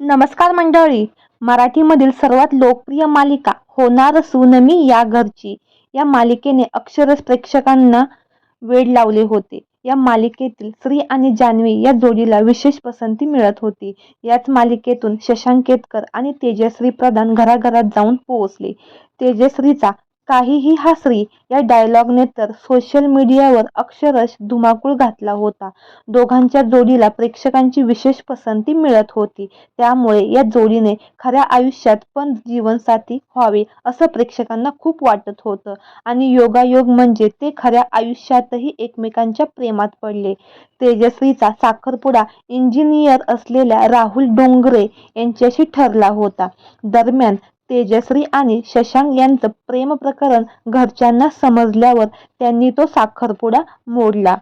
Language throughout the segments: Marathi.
नमस्कार मंडळी. मराठीमधील सर्वात लोकप्रिय मालिका होणार सुनमी या घरची. या मालिकेने अक्षरश प्रेक्षकांना वेड लावले होते. या मालिकेतील श्री आणि जान्हवी या जोडीला विशेष पसंती मिळत होती. याच मालिकेतून शशांक केतकर आणि तेजश्री प्रधान घराघरात जाऊन पोहोचले. तेजश्रीचा काहीही हासरी या डायलॉगने तर सोशल मीडियावर अक्षरश धुमाकूळ घातला होता. दोघांच्या जोडीला प्रेक्षकांची विशेष पसंती मिळत होती. त्यामुळे या जोडीने खऱ्या आयुष्यात पण जीवनसाथी व्हावे असं प्रेक्षकांना खूप वाटत होतं. आणि योगायोग म्हणजे ते खऱ्या आयुष्यातही एकमेकांच्या प्रेमात पडले. तेजस्वीचा साखरपुडा इंजिनियर असलेल्या राहुल डोंगरे यांच्याशी ठरला होता. दरम्यान तेजश्री आणि शशांक यांचं प्रेम प्रकरण घरच्यांना समजल्यावर त्यांनी तो साखरपुडा मोडला.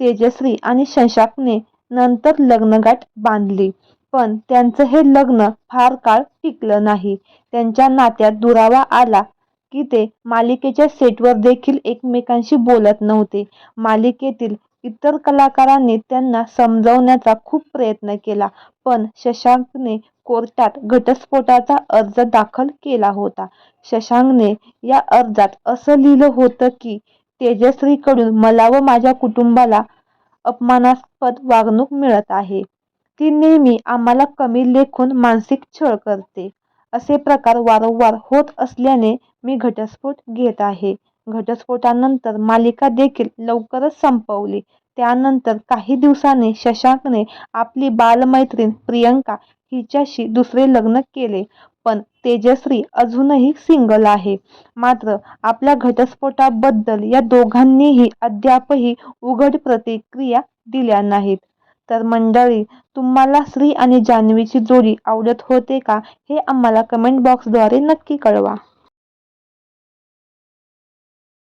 तेजश्री आणि शशांकने नंतर लग्नगाठ बांधली. पण त्यांचं हे लग्न फार काळ टिकलं नाही. त्यांच्या नात्यात दुरावा आला की ते मालिकेच्या सेटवर देखील एकमेकांशी बोलत नव्हते. मालिकेतील इतर कलाकारांनी त्यांना समजावण्याचा खूप प्रयत्न केला पण शशांकने कोर्टात घटस्फोटाचा अर्ज दाखल केला होता. शशांकने या अर्जात असं लिहिलं होतं की तेजश्रीकडून मला व माझ्या कुटुंबाला अपमानास्पद वागणूक मिळत आहे. ती नेहमी आम्हाला कमी लेखून मानसिक छळ करते. असे प्रकार वारंवार होत असल्याने मी घटस्फोट घेत आहे. घटस्फोटानंतर मालिका देखील लवकरच संपवली. त्यानंतर काही दिवसांनी शशांकने आपली बालमैत्रीण प्रियंका हिच्याशी दुसरे लग्न केले. पण तेजश्री अजूनही सिंगल आहे. मात्र आपल्या घटस्फोटाबद्दल या दोघांनीही अद्यापही उघड प्रतिक्रिया दिल्या नाहीत. तर मंडळी तुम्हाला श्री आणि जान्हवीची जोडी आवडत होते का हे आम्हाला कमेंट बॉक्सद्वारे नक्की कळवा.